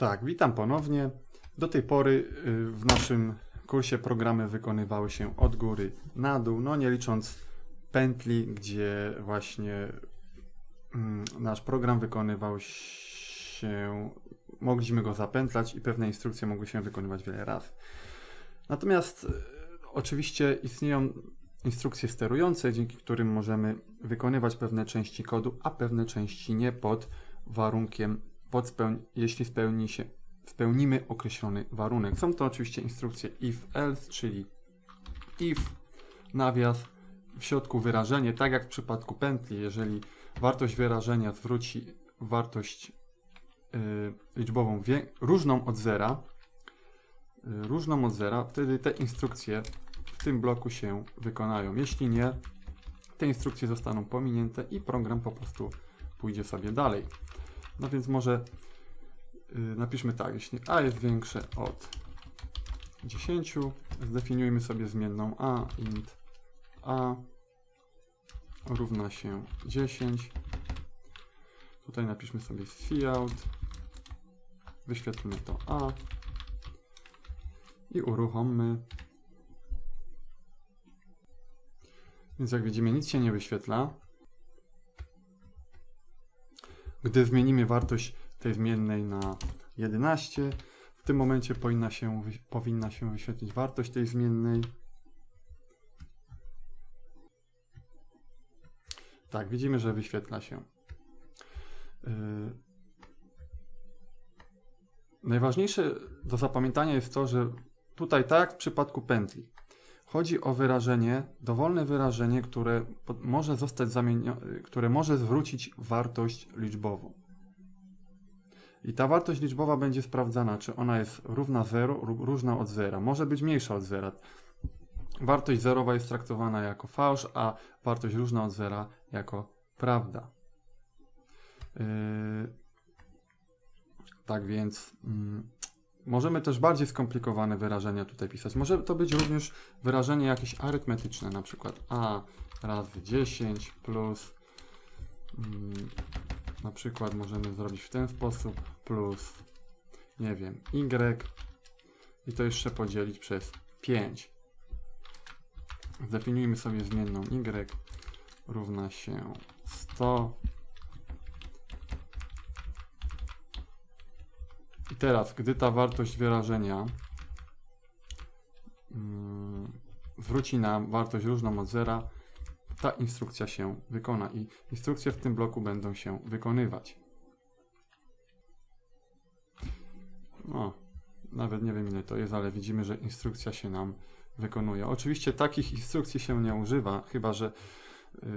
Tak, witam ponownie. Do tej pory y, w naszym kursie programy wykonywały się od góry na dół, no nie licząc pętli, gdzie właśnie mm, nasz program wykonywał się, mogliśmy go zapętlać i pewne instrukcje mogły się wykonywać wiele razy. Natomiast y, oczywiście istnieją instrukcje sterujące, dzięki którym możemy wykonywać pewne części kodu, a pewne części nie pod warunkiem, jeśli spełni się, spełnimy określony warunek. Są to oczywiście instrukcje if else, czyli if, nawias, w środku wyrażenie, tak jak w przypadku pętli, jeżeli wartość wyrażenia zwróci wartość y, liczbową różną od zera, y, różną od zera, wtedy te instrukcje w tym bloku się wykonają. Jeśli nie, te instrukcje zostaną pominięte i program po prostu pójdzie sobie dalej. No więc może y, napiszmy tak, jeśli a jest większe od 10, zdefiniujmy sobie zmienną a int a równa się 10. Tutaj napiszmy sobie cout, wyświetlmy to a i uruchommy. Więc jak widzimy, nic się nie wyświetla. Gdy zmienimy wartość tej zmiennej na 11, w tym momencie powinna się, powinna się wyświetlić wartość tej zmiennej. Tak, widzimy, że wyświetla się. Yy. Najważniejsze do zapamiętania jest to, że tutaj, tak jak w przypadku pętli, chodzi o wyrażenie, dowolne wyrażenie, które może zostać zamienione, które może zwrócić wartość liczbową. I ta wartość liczbowa będzie sprawdzana, czy ona jest równa 0 lub różna od zera. Może być mniejsza od zera. Wartość zerowa jest traktowana jako fałsz, a wartość różna od zera jako prawda. Yy, tak więc mm, możemy też bardziej skomplikowane wyrażenia tutaj pisać. Może to być również wyrażenie jakieś arytmetyczne, na przykład a razy 10 plus mm, na przykład możemy zrobić w ten sposób plus nie wiem, y i to jeszcze podzielić przez 5. Zdefiniujmy sobie zmienną y równa się 100 teraz, gdy ta wartość wyrażenia mm, zwróci nam wartość różną od zera, ta instrukcja się wykona i instrukcje w tym bloku będą się wykonywać. No, nawet nie wiem ile to jest, ale widzimy, że instrukcja się nam wykonuje. Oczywiście takich instrukcji się nie używa, chyba że y,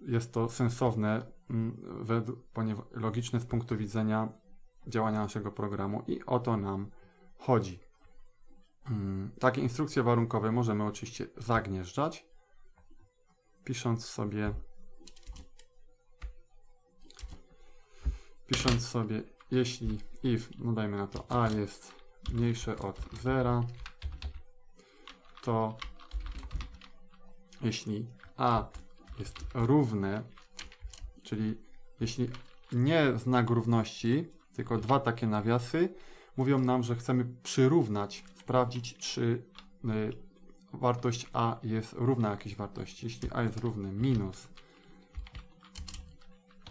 jest to sensowne, mm, logiczne z punktu widzenia działania naszego programu i o to nam chodzi. Mm, Takie instrukcje warunkowe możemy oczywiście zagnieżdżać, pisząc sobie pisząc sobie jeśli if, no dajmy na to a jest mniejsze od zera, to jeśli a jest równe, czyli jeśli nie znak równości, tylko dwa takie nawiasy, mówią nam, że chcemy przyrównać, sprawdzić, czy y, wartość a jest równa jakiejś wartości. Jeśli a jest równe minus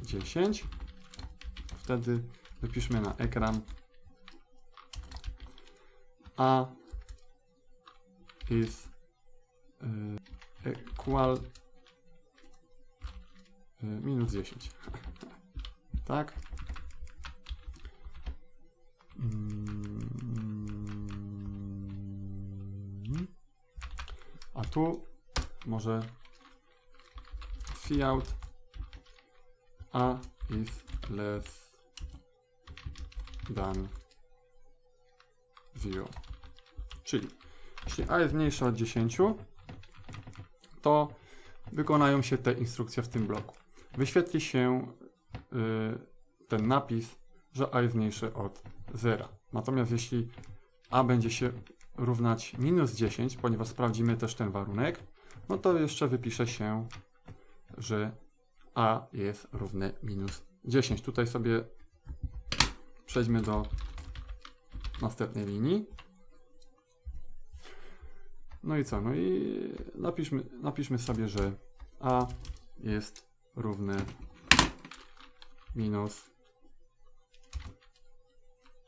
10, wtedy wypiszmy na ekran a is y, equal y, minus 10. tak? Tu może cout a is less than 0. Czyli jeśli a jest mniejsze od 10, to wykonają się te instrukcje w tym bloku. Wyświetli się y, ten napis, że a jest mniejsze od 0. Natomiast jeśli a będzie się równać minus 10, ponieważ sprawdzimy też ten warunek, no to jeszcze wypisze się, że a jest równe minus 10. Tutaj sobie przejdźmy do następnej linii. No i co? No i napiszmy, napiszmy sobie, że a jest równe minus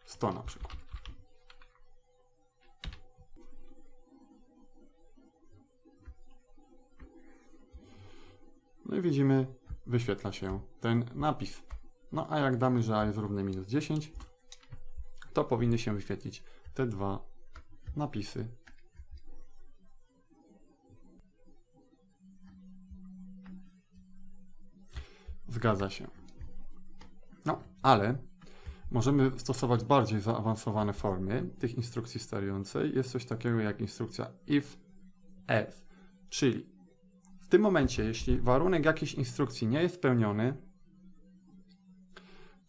100 na przykład. No i widzimy, wyświetla się ten napis. No a jak damy, że a jest równe minus 10, to powinny się wyświetlić te dwa napisy. Zgadza się. No, ale możemy stosować bardziej zaawansowane formy tych instrukcji sterującej. Jest coś takiego jak instrukcja if, else, czyli w tym momencie, jeśli warunek jakiejś instrukcji nie jest spełniony,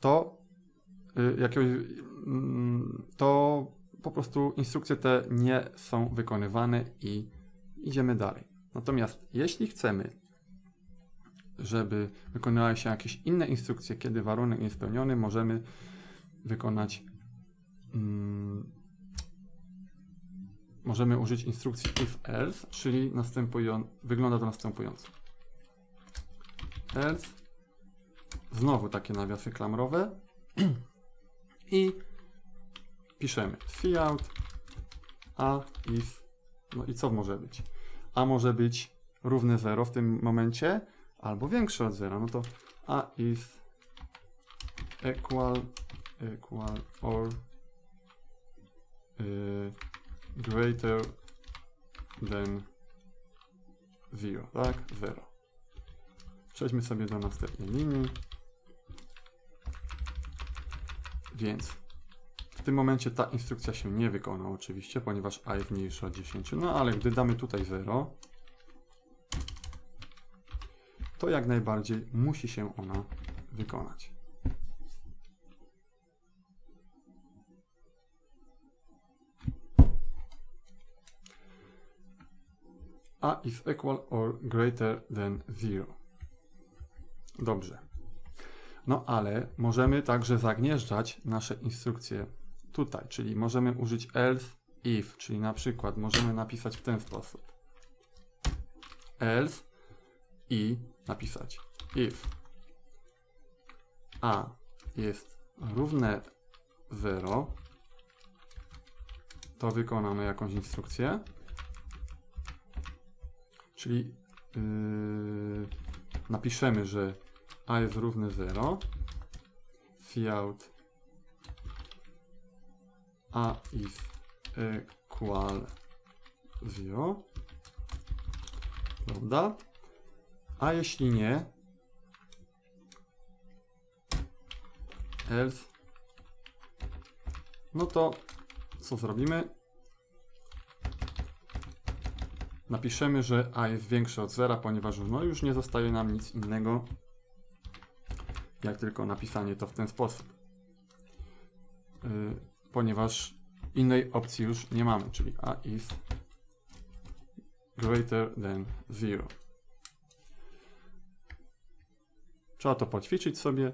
to y, jakiegoś, mm, to po prostu instrukcje te nie są wykonywane i idziemy dalej. Natomiast jeśli chcemy, żeby wykonywały się jakieś inne instrukcje, kiedy warunek jest spełniony, możemy wykonać mm, możemy użyć instrukcji if else, czyli wygląda to następująco. Else, znowu takie nawiasy klamrowe i piszemy cout, a if, no i co może być? A może być równe 0 w tym momencie, albo większe od 0, no to a is equal, equal or y, greater than 0, tak? 0. Przejdźmy sobie do następnej linii. Więc w tym momencie ta instrukcja się nie wykona oczywiście, ponieważ a jest mniejsze od 10. No ale gdy damy tutaj 0, to jak najbardziej musi się ona wykonać. A is equal or greater than 0. Dobrze. No ale możemy także zagnieżdżać nasze instrukcje tutaj, czyli możemy użyć else if, czyli na przykład możemy napisać w ten sposób. Else i napisać if a jest równe 0, to wykonamy jakąś instrukcję. Czyli yy, napiszemy, że a jest równe 0, cout a is equal 0, prawda? A jeśli nie, else, no to co zrobimy? Napiszemy, że a jest większe od zera, ponieważ no już nie zostaje nam nic innego, jak tylko napisanie to w ten sposób. Yy, ponieważ innej opcji już nie mamy, czyli a is greater than 0. Trzeba to poćwiczyć sobie,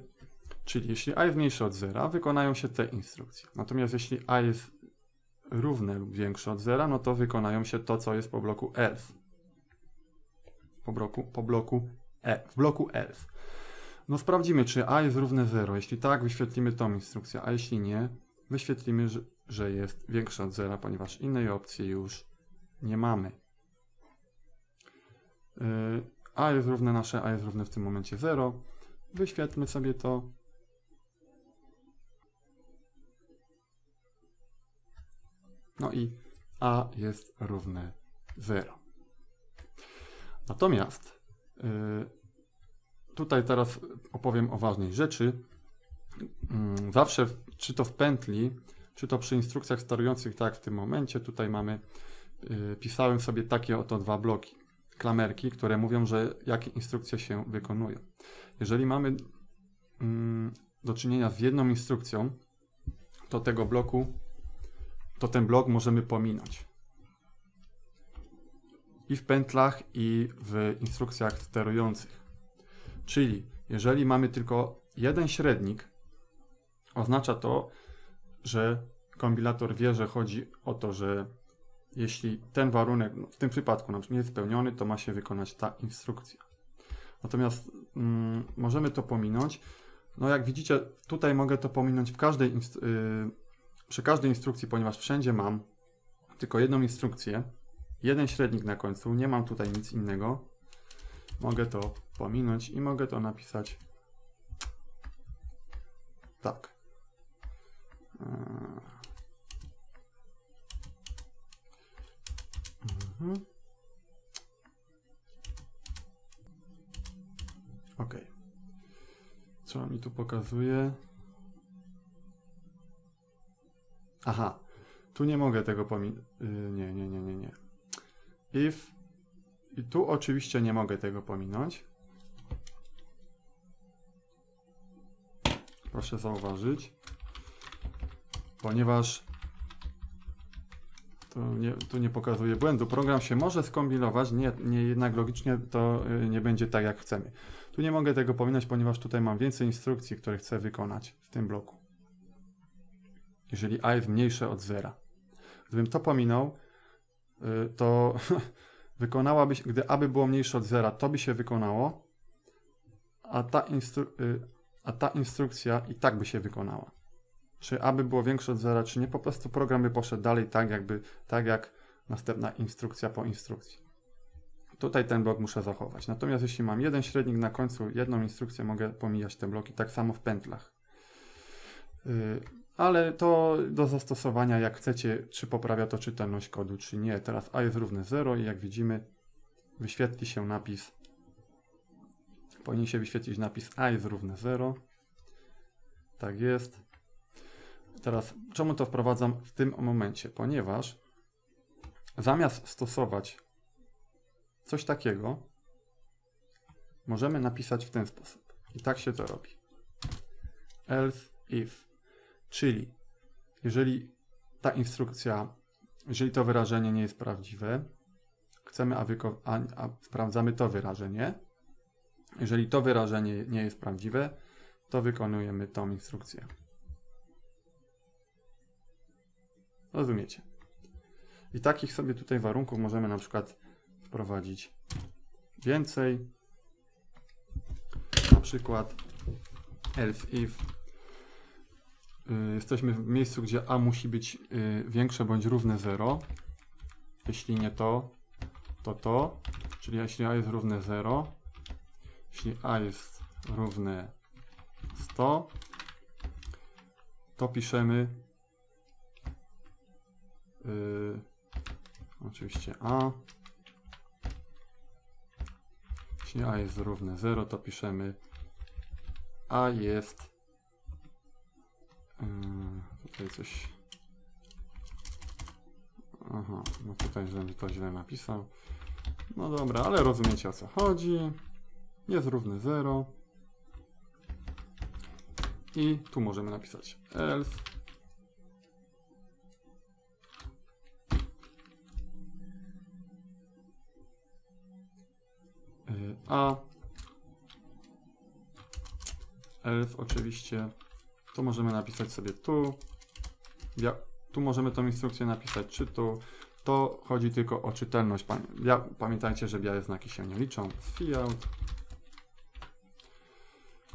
czyli jeśli a jest mniejsze od zera, wykonają się te instrukcje. Natomiast jeśli a jest równe lub większe od zera, no to wykonają się to, co jest po bloku else. Po bloku, po bloku e, w bloku else. No sprawdzimy, czy a jest równe 0. Jeśli tak, wyświetlimy tą instrukcję, a jeśli nie, wyświetlimy, że, że jest większe od zera, ponieważ innej opcji już nie mamy. Yy, a jest równe nasze, a jest równe w tym momencie 0. Wyświetlmy sobie to. No i a jest równe 0. Natomiast yy, tutaj teraz opowiem o ważnej rzeczy. Yy, zawsze, czy to w pętli, czy to przy instrukcjach sterujących, tak jak w tym momencie, tutaj mamy, yy, pisałem sobie takie oto dwa bloki, klamerki, które mówią, że jakie instrukcje się wykonują. Jeżeli mamy mm, do czynienia z jedną instrukcją, to tego bloku to ten blok możemy pominąć. I w pętlach, i w instrukcjach sterujących. Czyli jeżeli mamy tylko jeden średnik, oznacza to, że kompilator wie, że chodzi o to, że jeśli ten warunek, w tym przypadku nie jest spełniony, to ma się wykonać ta instrukcja. Natomiast mm, możemy to pominąć. No jak widzicie, tutaj mogę to pominąć w każdej inst- y, przy każdej instrukcji, ponieważ wszędzie mam tylko jedną instrukcję, jeden średnik na końcu, nie mam tutaj nic innego. Mogę to pominąć i mogę to napisać tak. Mhm. Ok. Co mi tu pokazuje? Aha, tu nie mogę tego pominąć. nie, nie, nie, nie, nie. If. I tu oczywiście nie mogę tego pominąć. Proszę zauważyć. Ponieważ to nie, tu nie pokazuje błędu. Program się może skompilować, nie, nie jednak logicznie to y, nie będzie tak jak chcemy. Tu nie mogę tego pominąć, ponieważ tutaj mam więcej instrukcji, które chcę wykonać w tym bloku. Jeżeli a jest mniejsze od zera. Gdybym to pominął, y, to wykonałaby gdy a by było mniejsze od zera, to by się wykonało, a ta, y, a ta instrukcja i tak by się wykonała. Czy a by było większe od zera, czy nie, po prostu program by poszedł dalej tak, jakby, tak jak następna instrukcja po instrukcji. Tutaj ten blok muszę zachować. Natomiast jeśli mam jeden średnik na końcu, jedną instrukcję, mogę pomijać te bloki, tak samo w pętlach. Ale to do zastosowania, jak chcecie, czy poprawia to czytelność kodu, czy nie. Teraz a jest równe 0 i jak widzimy, wyświetli się napis. Powinien się wyświetlić napis a jest równe 0. Tak jest. Teraz, czemu to wprowadzam w tym momencie? Ponieważ zamiast stosować coś takiego, możemy napisać w ten sposób. I tak się to robi. Else if. Czyli jeżeli ta instrukcja, jeżeli to wyrażenie nie jest prawdziwe, chcemy, a, a, a sprawdzamy to wyrażenie. Jeżeli to wyrażenie nie jest prawdziwe, to wykonujemy tą instrukcję. Rozumiecie? I takich sobie tutaj warunków możemy na przykład wprowadzić więcej. Na przykład else if jesteśmy w miejscu, gdzie a musi być y, większe bądź równe 0. Jeśli nie to, to to. Czyli jeśli a jest równe 0, jeśli a jest równe 100, to piszemy y, oczywiście a. Jeśli a jest równe 0, to piszemy a jest yy, tutaj coś. Aha, no tutaj żebym to źle napisał. No dobra, ale rozumiecie o co chodzi. Jest równe 0 i tu możemy napisać else. Y, A. Elf oczywiście. To możemy napisać sobie tu tu możemy tą instrukcję napisać czy tu to chodzi tylko o czytelność pamiętajcie, że białe znaki się nie liczą. Cout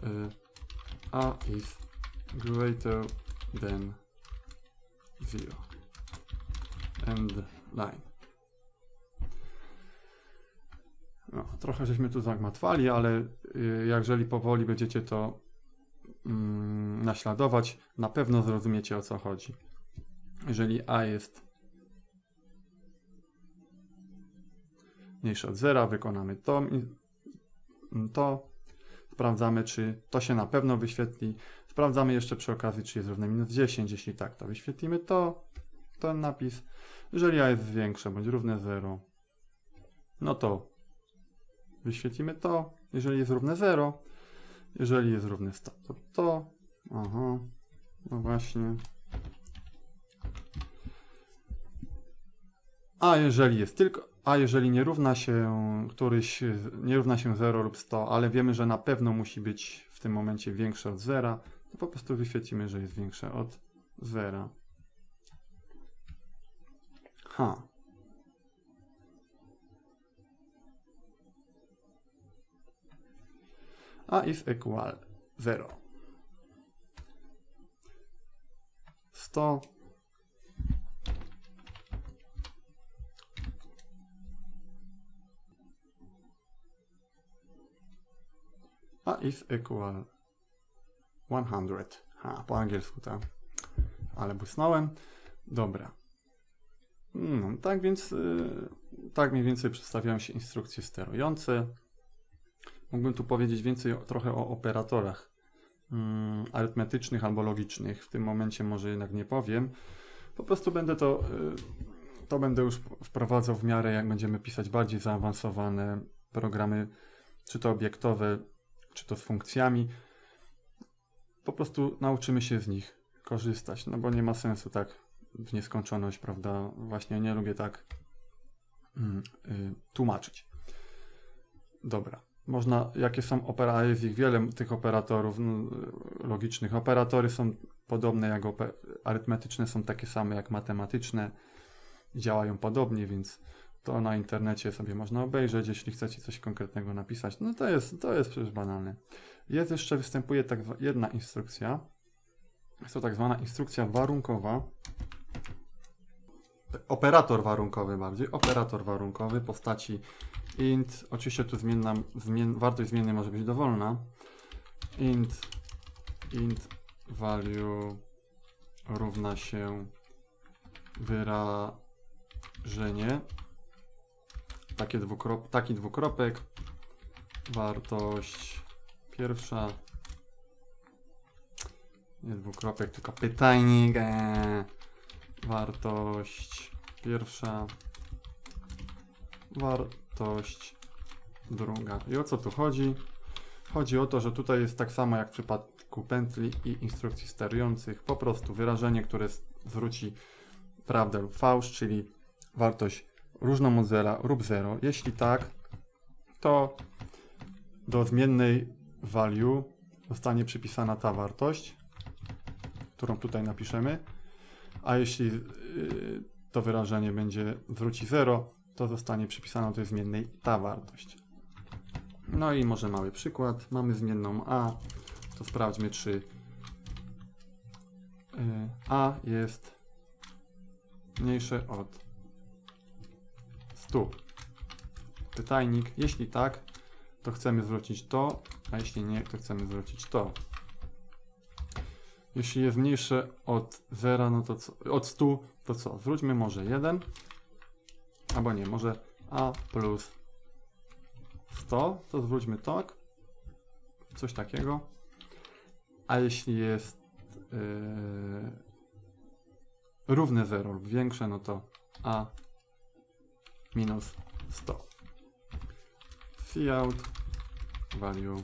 y, a is greater than 0 end line. No, trochę żeśmy tu zagmatwali, ale y, jeżeli powoli będziecie to mm, naśladować, na pewno zrozumiecie o co chodzi. Jeżeli a jest mniejsze od zera, wykonamy to, to. Sprawdzamy, czy to się na pewno wyświetli. Sprawdzamy jeszcze przy okazji, czy jest równe minus 10. Jeśli tak, to wyświetlimy to, ten napis. Jeżeli a jest większe bądź równe 0, no to wyświetlimy to, jeżeli jest równe 0, jeżeli jest równe 100, to to, aha, no właśnie. A jeżeli jest tylko, a jeżeli nie równa się któryś, nie równa się 0 lub 100, ale wiemy, że na pewno musi być w tym momencie większe od 0, to po prostu wyświetlimy, że jest większe od 0. H. A is equal 0. 100 is equal 100. Ha, po angielsku tak. Ale błysnąłem. Dobra. No, tak więc, y, tak mniej więcej przedstawiają się instrukcje sterujące. Mógłbym tu powiedzieć więcej trochę o operatorach mm, arytmetycznych albo logicznych. W tym momencie może jednak nie powiem. Po prostu będę to, y, to będę już wprowadzał w miarę, jak będziemy pisać bardziej zaawansowane programy, czy to obiektowe, czy to z funkcjami. Po prostu nauczymy się z nich korzystać, no bo nie ma sensu tak w nieskończoność, prawda? Właśnie nie lubię tak mm, y, tłumaczyć. Dobra. Można, jakie są operatory, jest ich wiele tych operatorów no, logicznych. Operatory są podobne jak arytmetyczne, są takie same jak matematyczne. Działają podobnie, więc to na internecie sobie można obejrzeć, jeśli chcecie coś konkretnego napisać. No to jest, to jest przecież banalne. Jest jeszcze, występuje tak jedna instrukcja. Jest to tak zwana instrukcja warunkowa. Operator warunkowy bardziej. Operator warunkowy postaci int. Oczywiście tu zmienna, zmien, wartość zmiennej może być dowolna. Int, int value równa się wyrażenie. Takie dwukrop, taki dwukropek. Wartość pierwsza. Nie dwukropek, tylko pytajnik. Eee. Wartość pierwsza. Wartość druga. I o co tu chodzi? Chodzi o to, że tutaj jest tak samo jak w przypadku pętli i instrukcji sterujących. Po prostu wyrażenie, które zwróci prawdę lub fałsz, czyli wartość od zera lub 0. Jeśli tak, to do zmiennej value zostanie przypisana ta wartość, którą tutaj napiszemy. A jeśli yy, to wyrażenie będzie zwróci 0, to zostanie przypisana do tej zmiennej ta wartość. No i może mały przykład. Mamy zmienną a, to sprawdźmy, czy yy, a jest mniejsze od 100. Pytajnik. Jeśli tak, to chcemy zwrócić to, a jeśli nie, to chcemy zwrócić to. Jeśli jest mniejsze od 0, no to co, od 100, to co? Zwróćmy może 1, albo nie, może a plus 100, to zwróćmy tak, coś takiego. A jeśli jest yy, równe 0 lub większe, no to a minus 100. Cout value.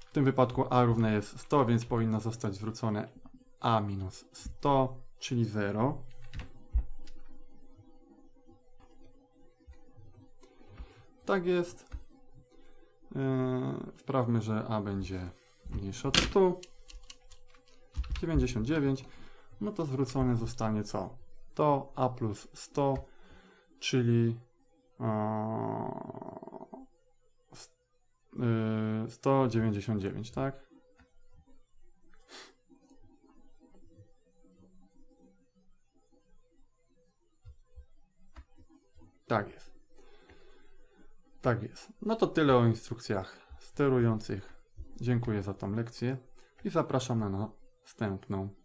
W tym wypadku a równe jest 100, więc powinno zostać zwrócone a minus 100, czyli 0. Tak jest. Yy, że a będzie mniejsze od 100. 99. No to zwrócone zostanie co? To a plus 100, czyli yy, 199, tak? Tak jest. Tak jest. No to tyle o instrukcjach sterujących. Dziękuję za tą lekcję i zapraszam na następną.